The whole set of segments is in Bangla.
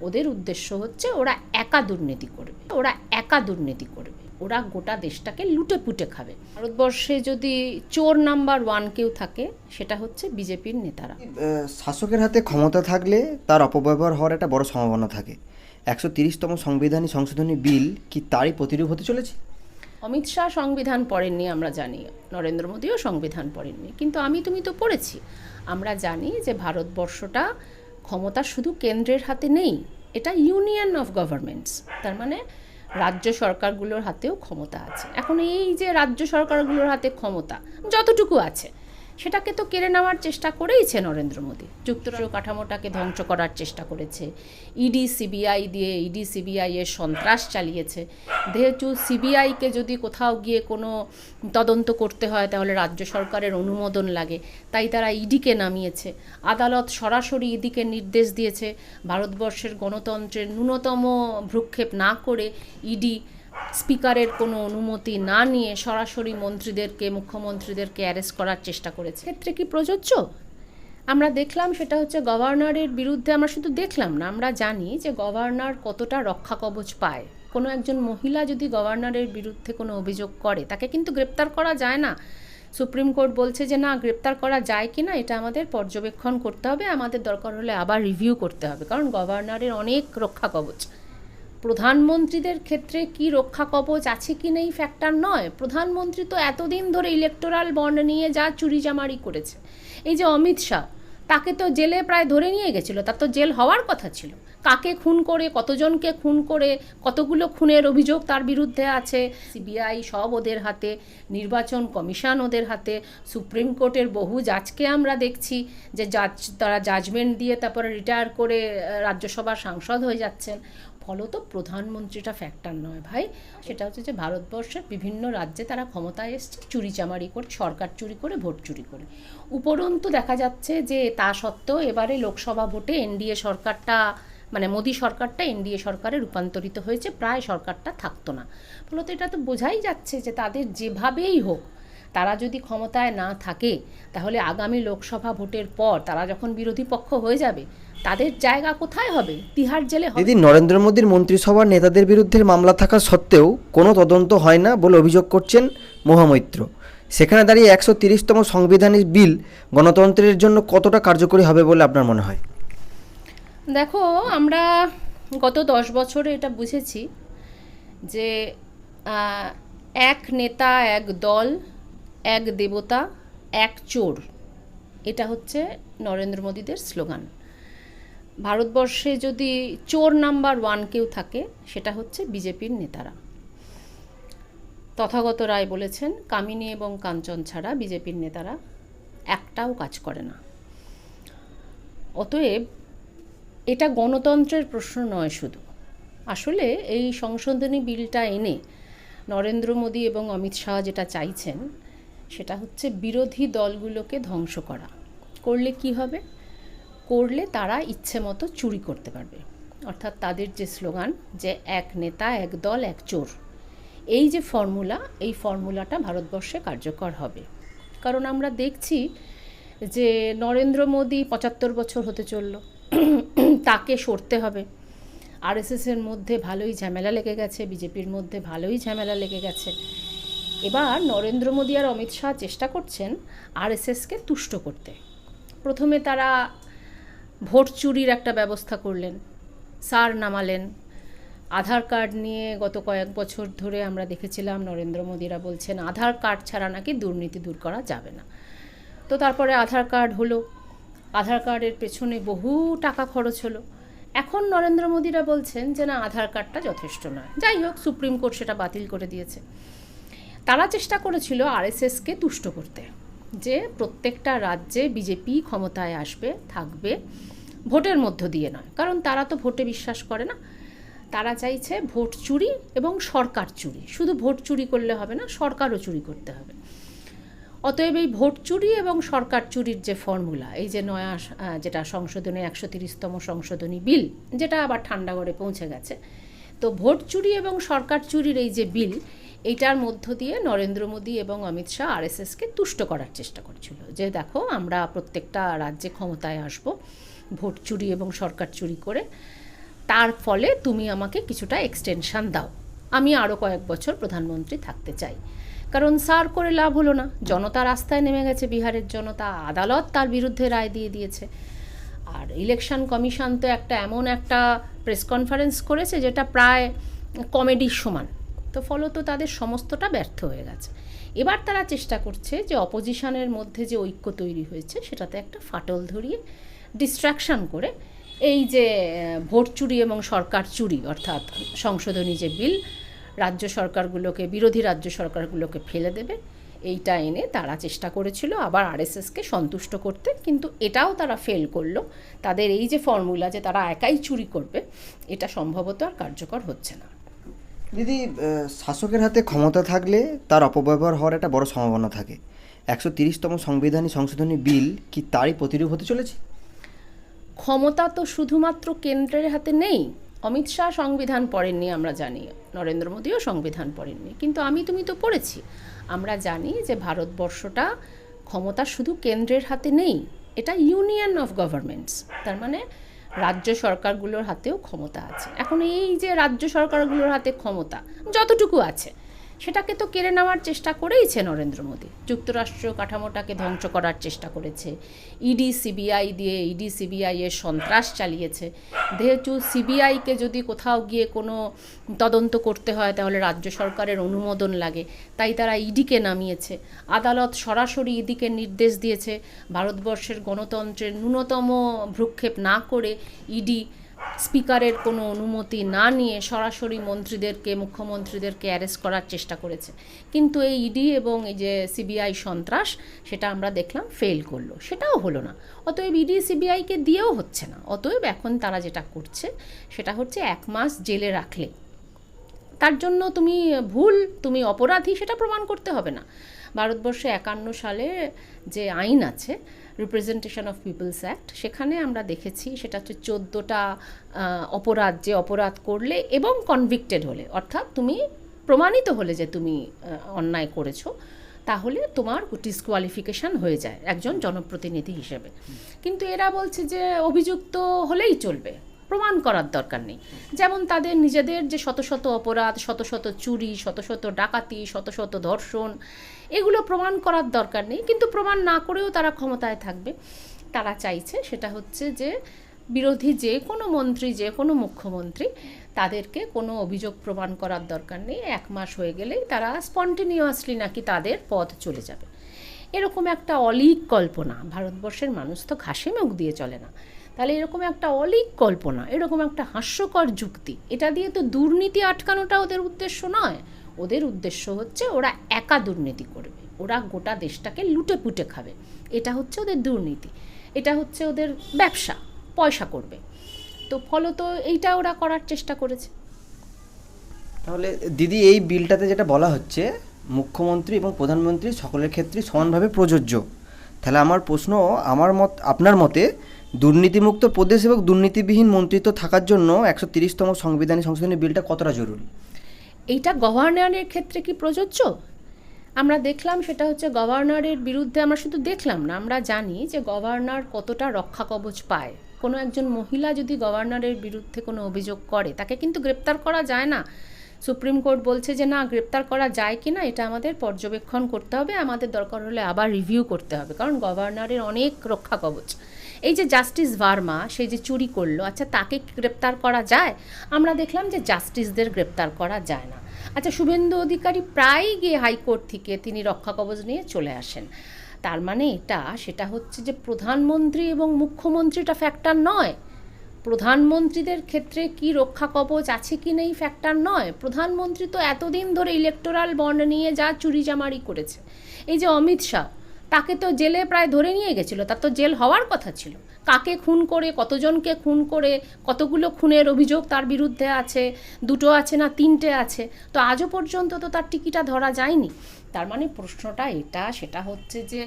ওদের উদ্দেশ্য হচ্ছে ওরা একা দুর্নীতি করবে। ওরা একা দুর্নীতি করবে। ওরা গোটা দেশটাকে লুটে পুটে খাবে। ভারতবর্ষে যদি চোর নাম্বার ওয়ান কেউ থাকে সেটা হচ্ছে বিজেপির নেতারা। শাসকের হাতে ক্ষমতা থাকলে তার অপব্যবহার হওয়ার একটা বড় সম্ভাবনা থাকে। একশো তিরিশতম সংবিধানী সংশোধনী বিল কি তারই প্রতিরূপ হতে চলেছে? অমিত শাহ সংবিধান পড়েননি আমরা জানি। নরেন্দ্র মোদীও সংবিধান পড়েননি। কিন্তু আমি তুমি তো পড়েছি। আমরা জানি যে ভারতবর্ষটা ক্ষমতা শুধু কেন্দ্রের হাতে নেই, এটা ইউনিয়ন অফ গভর্নমেন্টস। তার মানে রাজ্য সরকারগুলোর হাতেও ক্ষমতা আছে। এখন এই যে রাজ্য সরকারগুলোর হাতে ক্ষমতা, যতটুকু আছে সেটাকে তো কেড়ে নেওয়ার চেষ্টা করেইছে নরেন্দ্র মোদী। যুক্তরাষ্ট্র কাঠামোটাকে ধ্বংস করার চেষ্টা করেছে। ইডি সিবিআই দিয়ে ইডি সিবিআই এর সন্ত্রাস চালিয়েছে। যেহেতু সিবিআইকে যদি কোথাও গিয়ে কোনো তদন্ত করতে হয়, তাহলে রাজ্য সরকারের অনুমোদন লাগে। তাই তারা ইডিকে নামিয়েছে। আদালত সরাসরি ইডিকে নির্দেশ দিয়েছে। ভারতবর্ষের গণতন্ত্রের ন্যূনতম ভ্রুক্ষেপ না করে ইডি স্পিকারের কোনো অনুমতি না নিয়ে সরাসরি মন্ত্রীদেরকে, মুখ্যমন্ত্রীদেরকে অ্যারেস্ট করার চেষ্টা করেছে। ক্ষেত্রে কি প্রযোজ্য? আমরা দেখলাম সেটা হচ্ছে গভর্নরের বিরুদ্ধে, আমরা শুধু দেখলাম না, আমরা জানি যে গভর্নর কতটা রক্ষা কবচ পায়। কোনো একজন মহিলা যদি গভর্নরের বিরুদ্ধে কোনো অভিযোগ করে, তাকে কিন্তু গ্রেপ্তার করা যায় না। সুপ্রিম কোর্ট বলছে যে, না, গ্রেপ্তার করা যায় কি না, এটা আমাদের পর্যবেক্ষণ করতে হবে। আমাদের দরকার হলে আবার রিভিউ করতে হবে। কারণ গভর্নরের অনেক রক্ষা কবচ। প্রধানমন্ত্রীদের ক্ষেত্রে কি রক্ষা কবচ আছে কি নেই ফ্যাক্টর নয়। প্রধানমন্ত্রী তো এতদিন ধরে ইলেকটোরাল বন্ড নিয়ে যা চুরিজামারি করেছে। এই যে অমিত শাহ, তাকে তো জেলে প্রায় ধরে নিয়ে গেছিল, তার তো জেল হওয়ার কথা ছিল। কাকে খুন করে, কতজনকে খুন করে, কতগুলো খুনের অভিযোগ তার বিরুদ্ধে আছে? সিবিআই সব ওদের হাতে, নির্বাচন কমিশন ওদের হাতে, সুপ্রিম কোর্টের বহু জাজকে আমরা দেখছি যে জাজ, তারা জাজমেন্ট দিয়ে তারপরে রিটায়ার করে রাজ্যসভার সাংসদ হয়ে যাচ্ছেন। ফলত প্রধানমন্ত্রীটা ফ্যাক্টর নয় ভাই। সেটা হচ্ছে যে ভারতবর্ষের বিভিন্ন রাজ্যে তারা ক্ষমতায় এসছে, চুরি চামারি করে, সরকার চুরি করে, ভোট চুরি করে। উপরন্তু দেখা যাচ্ছে যে তা সত্ত্বেও এবারে লোকসভা ভোটে এনডিএ সরকারটা মানে মোদী সরকারটা এনডিএ সরকারে রূপান্তরিত হয়েছে, প্রায় সরকারটা থাকতো না। ফলত এটা তো বোঝাই যাচ্ছে যে তাদের যেভাবেই হোক তারা যদি ক্ষমতায় না থাকে তাহলে আগামী লোকসভা ভোটের পর তারা যখন বিরোধী পক্ষ হয়ে যাবে তাদের জায়গা কোথায় হবে? তিহার জেলে দিদি নরেন্দ্র মোদীর মন্ত্রিসভার নেতাদের বিরুদ্ধে মামলা থাকা সত্ত্বেও কোনো তদন্ত হয় না বলে অভিযোগ করছেন মহামৈত্র। সেখানে দাঁড়িয়ে একশো তিরিশতম সংবিধানের বিল গণতন্ত্রের জন্য কতটা কার্যকরী হবে বলে আপনার মনে হয়? দেখো আমরা গত দশ বছরে এটা বুঝেছি যে এক নেতা এক দল এক দেবতা, এক চোর। এটা হচ্ছে নরেন্দ্র মোদীদের স্লোগান। ভারতবর্ষে যদি চোর নাম্বার ওয়ান কেউ থাকে, সেটা হচ্ছে বিজেপির নেতারা। তথাগত রায় বলেছেন, কামিনী এবং কাঞ্চন ছাড়া বিজেপির নেতারা একটাও কাজ করে না। অতএব এটা গণতন্ত্রের প্রশ্ন নয় শুধু। আসলে এই সংশোধনী বিলটা এনে নরেন্দ্র মোদী এবং অমিত শাহ যেটা চাইছেন সেটা হচ্ছে বিরোধী দলগুলোকে ধ্বংস করা। করলে কি হবে? করলে তারা ইচ্ছে মতো চুরি করতে পারবে। অর্থাৎ তাদের যে স্লোগান যে এক নেতা, এক দল, এক চোর, এই যে ফর্মুলা, এই ফর্মুলাটা ভারতবর্ষে কার্যকর হবে। কারণ আমরা দেখছি যে নরেন্দ্র মোদী পঁচাত্তর বছর হতে চলল। তাকে সরতে হবে। আরএসএসের মধ্যে ভালোই ঝামেলা লেগে গেছে, বিজেপির মধ্যে ভালোই ঝামেলা লেগে গেছে। এবার নরেন্দ্র মোদী আর অমিত শাহ চেষ্টা করছেন আরএসএসকে তুষ্ট করতে। প্রথমে তারা ভোট চুরির একটা ব্যবস্থা করলেন, সার নামালেন। আধার কার্ড নিয়ে গত কয়েক বছর ধরে আমরা দেখেছিলাম নরেন্দ্র মোদীরা বলছেন, আধার কার্ড ছাড়া নাকি দুর্নীতি দূর করা যাবে না। তো তারপরে আধার কার্ড হলো। আধার কার্ডের পেছনে বহু টাকা খরচ হলো। এখন নরেন্দ্র মোদীরা বলছেন যে, না, আধার কার্ডটা যথেষ্ট নয়। যাই হোক, সুপ্রিম কোর্ট সেটা বাতিল করে দিয়েছে। তারা চেষ্টা করেছিল আরএসএসকে তুষ্ট করতে যে প্রত্যেকটা রাজ্যে বিজেপি ক্ষমতায় আসবে, থাকবে, ভোটের মধ্য দিয়ে নয়। কারণ তারা তো ভোটে বিশ্বাস করে না। তারা চাইছে ভোট চুরি এবং সরকার চুরি। শুধু ভোট চুরি করলে হবে না, সরকারও চুরি করতে হবে। অতএব এই ভোট চুরি এবং সরকার চুরির যে ফর্মুলা, এই যে নয়া যেটা সংশোধনী, একশো তিরিশতম সংশোধনী বিল, যেটা আবার ঠান্ডাগড়ে পৌঁছে গেছে, তো ভোট চুরি এবং সরকার চুরির এই যে বিল এইটার মধ্য দিয়ে নরেন্দ্র মোদী এবং অমিত শাহ আর আরএসএসকে তুষ্ট করার চেষ্টা করছিল। যে দেখো, আমরা প্রত্যেকটা রাজ্যে ক্ষমতায় আসব, ভোট চুরি এবং সরকার চুরি করে, তার ফলে তুমি আমাকে কিছুটা এক্সটেনশান দাও। আমি আরও কয়েক বছর প্রধানমন্ত্রী থাকতে চাই। কারণ সার করে লাভ হলো না। জনতা রাস্তায় নেমে গেছে, বিহারের জনতা আদালত তার বিরুদ্ধে রায় দিয়ে দিয়েছে। আর ইলেকশন কমিশন তো একটা এমন একটা প্রেস কনফারেন্স করেছে, যেটা প্রায় কমেডির সমান। তো ফলত তাদের সমস্তটা ব্যর্থ হয়ে গেছে। এবার তারা চেষ্টা করছে যে অপোজিশনের মধ্যে যে ঐক্য তৈরি হয়েছে, সেটাতে একটা ফাটল ধরিয়ে ডিস্ট্রাকশন করে এই যে ভোট চুরি এবং সরকার চুরি, অর্থাৎ সংশোধনী যে বিল, রাজ্য সরকারগুলোকে, বিরোধী রাজ্য সরকারগুলোকে ফেলে দেবে, এইটা এনে তারা চেষ্টা করেছিল আবার আরএসএসকে সন্তুষ্ট করতে, কিন্তু এটাও তারা ফেল করল। তাদের এই যে ফর্মুলা যে তারা একাই চুরি করবে, এটা সম্ভবত আর কার্যকর হচ্ছে না। দিদি শাসকের হাতে ক্ষমতা থাকলে তার অপব্যবহার হওয়ার একটা বড় সম্ভাবনা থাকে। একশো তিরিশতম সংবিধানী সংশোধনী বিল কি তারই প্রতিরূপ হতে চলেছে? ক্ষমতা তো শুধুমাত্র কেন্দ্রের হাতে নেই। অমিত শাহ সংবিধান পড়েননি, আমরা জানি। নরেন্দ্র মোদীও সংবিধান পড়েননি। কিন্তু আমি, তুমি তো পড়েছি। আমরা জানি যে ভারতবর্ষটা ক্ষমতা শুধু কেন্দ্রের হাতে নেই, এটা ইউনিয়ন অফ গভর্নমেন্টস। তার মানে রাজ্য সরকারগুলোর হাতেও ক্ষমতা আছে। এখন এই যে রাজ্য সরকারগুলোর হাতে ক্ষমতা যতটুকু আছে। সেটাকে তো কেড়ে নেওয়ার চেষ্টা করেইছে নরেন্দ্র মোদী। যুক্তরাষ্ট্র কাঠামোটাকে ধ্বংস করার চেষ্টা করেছে। ইডি, সিবিআই দিয়ে, ইডি, সিবিআই এর সন্ত্রাস চালিয়েছে। যেহেতু সিবিআইকে যদি কোথাও গিয়ে কোনো তদন্ত করতে হয়, তাহলে রাজ্য সরকারের অনুমোদন লাগে। তাই তারা ইডিকে নামিয়েছে। আদালত সরাসরি ইডিকে নির্দেশ দিয়েছে। ভারতবর্ষের গণতন্ত্রের ন্যূনতম ভ্রুক্ষেপ না করে ইডি স্পিকারের কোনো অনুমতি না নিয়ে সরাসরি মন্ত্রীদেরকে, মুখ্যমন্ত্রীদেরকে অ্যারেস্ট করার চেষ্টা করেছে। কিন্তু এই ইডি এবং এই যে সিবিআই সন্ত্রাস, সেটা আমরা দেখলাম ফেল করল। সেটাও হলো না। অতএব ইডি সিবিআইকে দিয়েও হচ্ছে না। অতএব এখন তারা যেটা করছে, সেটা হচ্ছে এক মাস জেলে রাখলে। তার জন্য তুমি ভুল, তুমি অপরাধী, সেটা প্রমাণ করতে হবে না। ভারতবর্ষে একান্ন সালে যে আইন আছে রিপ্রেজেন্টেশন অফ পিপলস অ্যাক্ট সেখানে আমরা দেখেছি সেটা হচ্ছে চোদ্দোটা অপরাধ, যে অপরাধ করলে এবং কনভিক্টেড হলে। অর্থাৎ তুমি প্রমাণিত হলে যে তুমি অন্যায় করেছ, তাহলে তোমার ডিসকোয়ালিফিকেশান হয়ে যায় একজন জনপ্রতিনিধি হিসেবে। কিন্তু এরা বলছে যে অভিযুক্ত হলেই চলবে। প্রমাণ করার দরকার নেই। যেমন তাদের নিজেদের যে শত শত অপরাধ, শত শত চুরি, শত শত ডাকাতি, শত শত ধর্ষণ, এগুলো প্রমাণ করার দরকার নেই। কিন্তু প্রমাণ না করেও তারা ক্ষমতায় থাকবে। তারা চাইছে সেটা হচ্ছে যে বিরোধী যে কোনো মন্ত্রী, যে কোনো মুখ্যমন্ত্রী তাদেরকে কোনো অভিযোগ প্রমাণ করার দরকার নেই। এক মাস হয়ে গেলেই তারা স্পন্টিনিয়াসলি নাকি তাদের পথ চলে যাবে। এরকম একটা অলিক কল্পনা। ভারতবর্ষের মানুষ তো ঘাসে মুখ দিয়ে চলে না। তাহলে এরকম একটা অলিক কল্পনা, এরকম একটা হাস্যকর যুক্তি, এটা দিয়ে তো দুর্নীতি আটকানোটা ওদের উদ্দেশ্য নয়। ওদের উদ্দেশ্য হচ্ছে ওরা একা দুর্নীতি করবে, ওরা গোটা দেশটাকে লুটে পুটে খাবে। এটা হচ্ছে ওদের দুর্নীতি, এটা হচ্ছে ওদের ব্যবসা, পয়সা করবে। তো ফলত এইটা ওরা করার চেষ্টা করেছে। তাহলে দিদি, এই বিলটাতে যেটা বলা হচ্ছে, মুখ্যমন্ত্রী এবং প্রধানমন্ত্রী সকলের ক্ষেত্রে সমানভাবে প্রযোজ্য। তাহলে আমার প্রশ্ন, আমার মত, আপনার মতে দুর্নীতিমুক্ত প্রদেশ এবং দুর্নীতিবিহীন মন্ত্রিত্ব থাকার জন্য একশো তিরিশতম সংবিধানী সংশোধনী বিলটা কতটা জরুরি? এইটা গভর্নরের ক্ষেত্রে কি প্রযোজ্য? আমরা দেখলাম সেটা হচ্ছে গভর্নরের বিরুদ্ধে আমরা শুধু দেখলাম না, আমরা জানি যে গভর্নর কতটা রক্ষা কবচ পায়। কোনো একজন মহিলা যদি গভর্নরের বিরুদ্ধে কোনো অভিযোগ করে, তাকে কিন্তু গ্রেপ্তার করা যায় না। সুপ্রিম কোর্ট বলছে যে না, গ্রেপ্তার করা যায় কি না, এটা আমাদের পর্যবেক্ষণ করতে হবে। আমাদের দরকার হলে আবার রিভিউ করতে হবে, কারণ গভর্নরের অনেক রক্ষা কবচ। এই যে জাস্টিস ভার্মা, সে যে চুরি করল আচ্ছা তাকে গ্রেপ্তার করা যায়? আমরা দেখলাম যে জাস্টিসদের গ্রেপ্তার করা যায় না। আচ্ছা শুভেন্দু অধিকারী প্রায়ই গিয়ে হাইকোর্ট থেকে তিনি রক্ষা কবচ নিয়ে চলে আসেন। তার মানে এটা, সেটা হচ্ছে যে প্রধানমন্ত্রী এবং মুখ্যমন্ত্রীটা ফ্যাক্টর নয়। প্রধানমন্ত্রীদের ক্ষেত্রে কি রক্ষা কবচ আছে কি নেই ফ্যাক্টর নয়। প্রধানমন্ত্রী তো এতদিন ধরে ইলেকটোরাল বন্ড নিয়ে যা চুরি জামারি করেছে। এই যে অমিত শাহ তাকে তো জেলে প্রায় ধরে নিয়ে গেছিল, তার তো জেল হওয়ার কথা ছিল। কাকে খুন করে, কতজনকে খুন করে, কতগুলো খুনের অভিযোগ তার বিরুদ্ধে আছে, দুটো আছে না তিনটে আছে, তো আজও পর্যন্ত তো তার টিকিটা ধরা যায়নি। তার মানে প্রশ্নটা এটা, সেটা হচ্ছে যে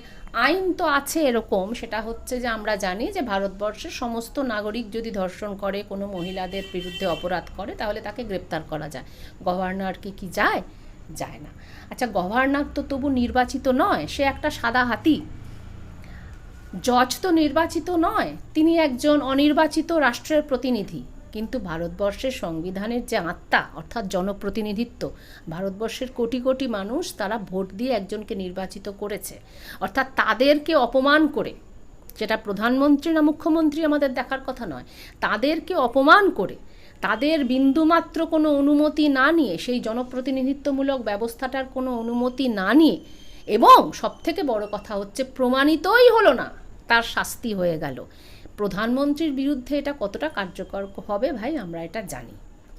আইন তো আছে এরকম, সেটা হচ্ছে যে আমরা জানি যে ভারতবর্ষের সমস্ত নাগরিক যদি ধর্ষণ করে, কোনো মহিলাদের বিরুদ্ধে অপরাধ করে, তাহলে তাকে গ্রেপ্তার করা যায়। গভর্নর কি কি যায়? যায় না। আচ্ছা গভর্নর তো তবু নির্বাচিত নয়, সে একটা সাদা হাতি। জজ তো নির্বাচিত নয়, তিনি একজন অনির্বাচিত রাষ্ট্রের প্রতিনিধি। কিন্তু ভারতবর্ষের সংবিধানের যে আত্মা, অর্থাৎ জনপ্রতিনিধিত্ব, ভারতবর্ষের কোটি কোটি মানুষ তারা ভোট দিয়ে একজনকে নির্বাচিত করেছে। অর্থাৎ তাদেরকে অপমান করে, যেটা প্রধানমন্ত্রী না মুখ্যমন্ত্রী আমাদের দেখার কথা নয়, তাদেরকে অপমান করে তাদের বিন্দুমাত্র কোনো অনুমতি না নিয়ে, সেই জনপ্রতিনিধিত্বমূলক ব্যবস্থাটার কোনো অনুমতি না নিয়ে, এবং সবথেকে বড় কথা হচ্ছে প্রমাণিতই হলো না, তার শাস্তি হয়ে গেল। প্রধানমন্ত্রীর বিরুদ্ধে এটা কতটা কার্যকর হবে ভাই, আমরা এটা জানি।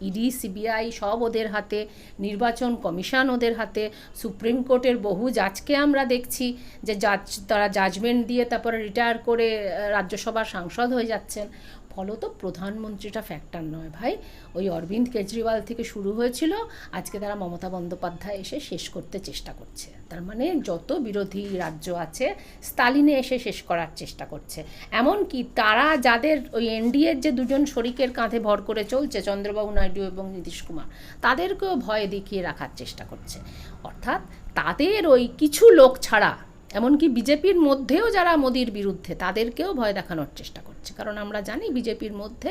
ইডি, সিবিআই সব ওদের হাতে, নির্বাচন কমিশন ওদের হাতে, সুপ্রিম কোর্টের বহু জাজকে আমরা দেখছি যে জাজ, তারা জাজমেন্ট দিয়ে তারপরে রিটায়ার করে রাজ্যসভার সাংসদ হয়ে যাচ্ছেন। ফলত প্রধানমন্ত্রীটা ফ্যাক্টর নয় ভাই। ওই অরবিন্দ কেজরিওয়াল থেকে শুরু হয়েছিল, আজকে তারা মমতা বন্দ্যোপাধ্যায় এসে শেষ করতে চেষ্টা করছে। তার মানে যত বিরোধী রাজ্য আছে স্তালিনে এসে শেষ করার চেষ্টা করছে। এমনকি তারা যাদের ওই এনডিএর যে দুজন শরিকের কাঁধে ভর করে চলছে, চন্দ্রবাবু নাইডু এবং নীতিশ কুমার, তাদেরকেও ভয় দেখিয়ে রাখার চেষ্টা করছে। অর্থাৎ তাদের ওই কিছু লোক ছাড়া, এমনকি বিজেপির মধ্যেও যারা মোদির বিরুদ্ধে, তাদেরকেও ভয় দেখানোর চেষ্টা করছে কারণ আমরা জানি বিজেপির মধ্যে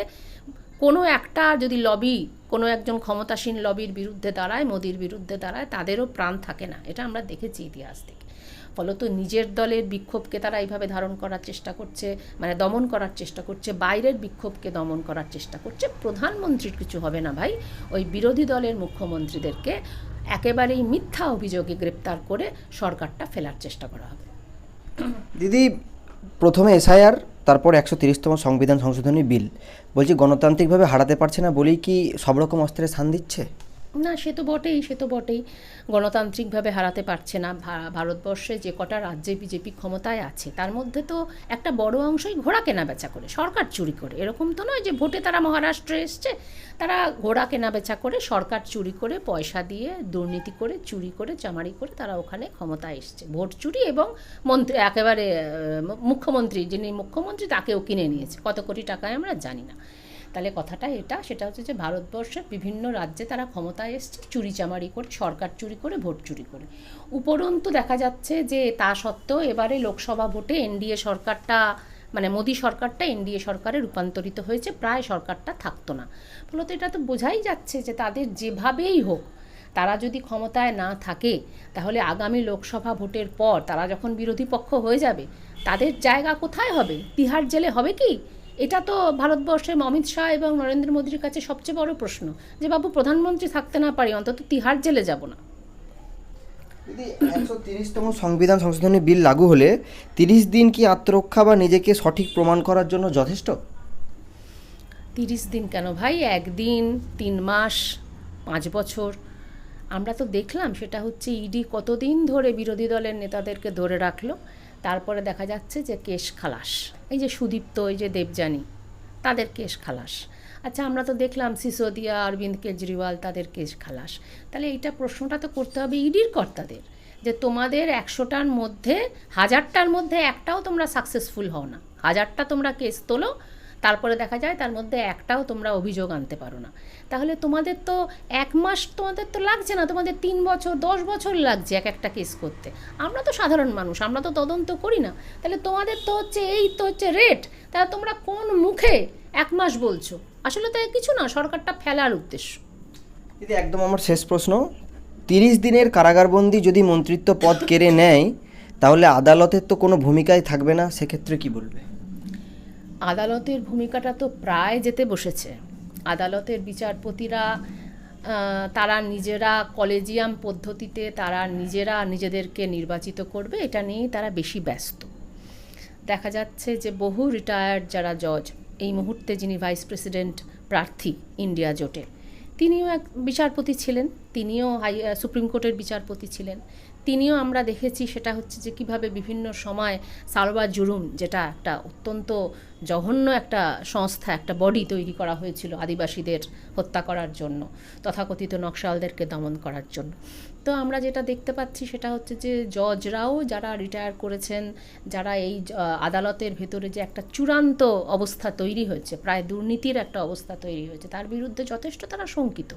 কোনো একটা যদি লবি কোনো একজন ক্ষমতাসীন লবির বিরুদ্ধে দাঁড়ায়, মোদির বিরুদ্ধে দাঁড়ায়, তাদেরও প্রাণ থাকে না। এটা আমরা দেখেছি ইতিহাস থেকে। ফলত নিজের দলের বিক্ষোভকে তারা এইভাবে ধারণ করার চেষ্টা করছে মানে দমন করার চেষ্টা করছে, বাইরের বিক্ষোভকে দমন করার চেষ্টা করছে। প্রধানমন্ত্রীর কিছু হবে না ভাই, ওই বিরোধী দলের মুখ্যমন্ত্রীদেরকে একেবারেই মিথ্যা অভিযোগে গ্রেপ্তার করে সরকারটা ফেলার চেষ্টা করা হবে। দিদি, প্রথমে এসআইআর তারপর একশো তিরিশতম সংবিধান সংশোধনী বিল। বলছি গণতান্ত্রিকভাবে হারাতে পারছে না বলেই কি সব রকম অস্ত্রে স্থান দিচ্ছে? না, সে তো বটেই, সে তো বটেই। গণতান্ত্রিকভাবে হারাতে পারছে না। ভারতবর্ষে যে কটা রাজ্যে বিজেপি ক্ষমতায় আছে, তার মধ্যে তো একটা বড় অংশই ঘোড়া কেনা বেচা করে, সরকার চুরি করে। এরকম তো নয় যে ভোটে তারা মহারাষ্ট্রে এসছে, তারা ঘোড়া কেনা বেচা করে, সরকার চুরি করে, পয়সা দিয়ে দুর্নীতি করে, চুরি করে, চামারি করে তারা ওখানে ক্ষমতায় এসছে। ভোট চুরি এবং মন্ত্রী, একেবারে মুখ্যমন্ত্রী, যিনি মুখ্যমন্ত্রী তাকেও কিনে নিয়েছে। কত কোটি টাকায় আমরা জানি না। তাহলে কথাটা এটা, সেটা হচ্ছে যে ভারতবর্ষের বিভিন্ন রাজ্যে তারা ক্ষমতায় এসছে, চুরি চামারি করে, সরকার চুরি করে, ভোট চুরি করে। উপরন্তু দেখা যাচ্ছে যে তা সত্ত্বেও এবারে লোকসভা ভোটে এনডিএ সরকারটা মানে মোদী সরকারটা এনডিএ সরকারে রূপান্তরিত হয়েছে, প্রায় সরকারটা থাকতো না। ফলত এটা তো বোঝাই যাচ্ছে যে তাদের যেভাবেই হোক, তারা যদি ক্ষমতায় না থাকে, তাহলে আগামী লোকসভা ভোটের পর তারা যখন বিরোধী পক্ষ হয়ে যাবে, তাদের জায়গা কোথায় হবে? তিহার জেলে হবে কি? এটা তো ভারতবর্ষের অমিত শাহ এবং নরেন্দ্র মোদীর কাছে সবচেয়ে বড় প্রশ্ন যে বাবু প্রধানমন্ত্রী থাকতে না পারি অন্তত তিহার জেলে যাব না। দিদি একশো তিরিশতম সংবিধান সংশোধনী বিল লাগু হলে তিরিশ দিন কি আত্মরক্ষা বা নিজেকে সঠিক প্রমাণ করার জন্য যথেষ্ট? তিরিশ দিন কেন ভাই? একদিন তিন মাস পাঁচ বছর। আমরা তো দেখলাম সেটা হচ্ছে ইডি কতদিন ধরে বিরোধী দলের নেতাদেরকে ধরে রাখল। তারপরে দেখা যাচ্ছে যে কেশ খালাস। এই যে সুদীপ্ত, এই যে দেবযানী, তাদের কেশ খালাস। আচ্ছা আমরা তো দেখলাম সিসোদিয়া, অরবিন্দ কেজরিওয়াল, তাদের কেশ খালাস। তাহলে এইটা প্রশ্নটা তো করতে হবে ইডির কর্তাদের, যে তোমাদের একশোটার মধ্যে, হাজারটার মধ্যে একটাও তোমরা সাকসেসফুল হও না। হাজারটা তোমরা কেস তোলো তারপরে দেখা যায় তার মধ্যে একটাও তোমরা অভিযোগ আনতে পারো না। তাহলে তোমাদের তো এক মাস তোমাদের তো লাগছে না, তোমাদের তিন বছর, দশ বছর লাগছে এক একটা কেস করতে। আমরা তো সাধারণ মানুষ, আমরা তো তদন্ত করি না। তাহলে তোমাদের তো হচ্ছে এই তো হচ্ছে রেট তাহলে তোমরা কোন মুখে এক মাস বলছো? আসলে তো কিছু না, সরকারটা ফেলার উদ্দেশ্য। দিদি, একদম আমার শেষ প্রশ্ন। তিরিশ দিনের কারাগারবন্দি যদি মন্ত্রিত্ব পদ কেড়ে নেয়, তাহলে আদালতের তো কোনো ভূমিকাই থাকবে না, সেক্ষেত্রে কি বলবে? আদালতের ভূমিকাটা তো প্রায় যেতে বসেছে। আদালতের বিচারপতিরা তারা নিজেরা কলেজিয়াম পদ্ধতিতে তারা নিজেরা নিজেদেরকে নির্বাচিত করবে, এটা নিয়েই তারা বেশি ব্যস্ত। দেখা যাচ্ছে যে বহু রিটায়ার্ড যারা জজ এই মুহূর্তে যিনি ভাইস প্রেসিডেন্ট প্রার্থী ইন্ডিয়া জোটে, তিনিও এক বিচারপতি ছিলেন, তিনিও হাই সুপ্রিম কোর্টের বিচারপতি ছিলেন। তিনিও আমরা দেখেছি সেটা হচ্ছে যে কীভাবে বিভিন্ন সময় সালবা জুরুম যেটা একটা অত্যন্ত জঘন্য একটা সংস্থা, একটা বডি তৈরি করা হয়েছিল আদিবাসীদের হত্যা করার জন্য, তথাকথিত নকশালদেরকে দমন করার জন্য। তো আমরা যেটা দেখতে পাচ্ছি সেটা হচ্ছে যে জজরাও যারা রিটায়ার করেছেন, যারা এই আদালতের ভেতরে যে একটা চূড়ান্ত অবস্থা তৈরি হয়েছে, প্রায় দুর্নীতির একটা অবস্থা তৈরি হয়েছে, তার বিরুদ্ধে যথেষ্ট তারা শঙ্কিত।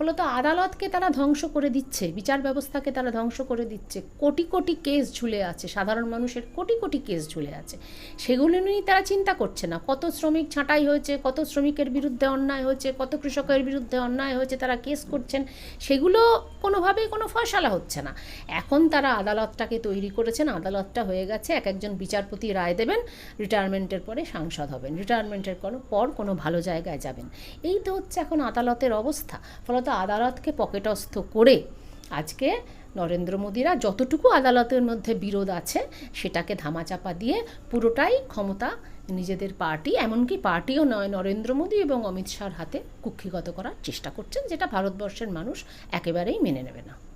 ফলত আদালতকে তারা ধ্বংস করে দিচ্ছে, বিচার ব্যবস্থাকে তারা ধ্বংস করে দিচ্ছে। কোটি কোটি কেস ঝুলে আছে, সাধারণ মানুষের কোটি কোটি কেস ঝুলে আছে। সেগুলো নিয়েই তারা চিন্তা করছে না। কত শ্রমিক ছাঁটাই হয়েছে, কত শ্রমিকের বিরুদ্ধে অন্যায় হয়েছে, কত কৃষকের বিরুদ্ধে অন্যায় হয়েছে, তারা কেস করছেন। সেগুলো কোনোভাবেই কোনো ফয়সালা হচ্ছে না। এখন তারা আদালতটাকে তৈরি করেছেন, আদালতটা হয়ে গেছে, এক একজন বিচারপতি রায় দেবেন, রিটায়ারমেন্টের পরে সাংসদ হবেন। রিটায়ারমেন্টের পর কোনো ভালো জায়গায় যাবেন। এই তো হচ্ছে এখন আদালতের অবস্থা। ফলত আদালতকে পকেটস্থ করে আজকে নরেন্দ্র মোদীরা যতটুকু আদালতের মধ্যে বিরোধ আছে সেটাকে ধামাচাপা দিয়ে পুরোটাই ক্ষমতা নিজেদের পার্টি, এমনকি পার্টিও নয়, নরেন্দ্র মোদী এবং অমিত শাহর হাতে কুক্ষিগত করার চেষ্টা করছেন, যেটা ভারতবর্ষের মানুষ একেবারেই মেনে নেবে না।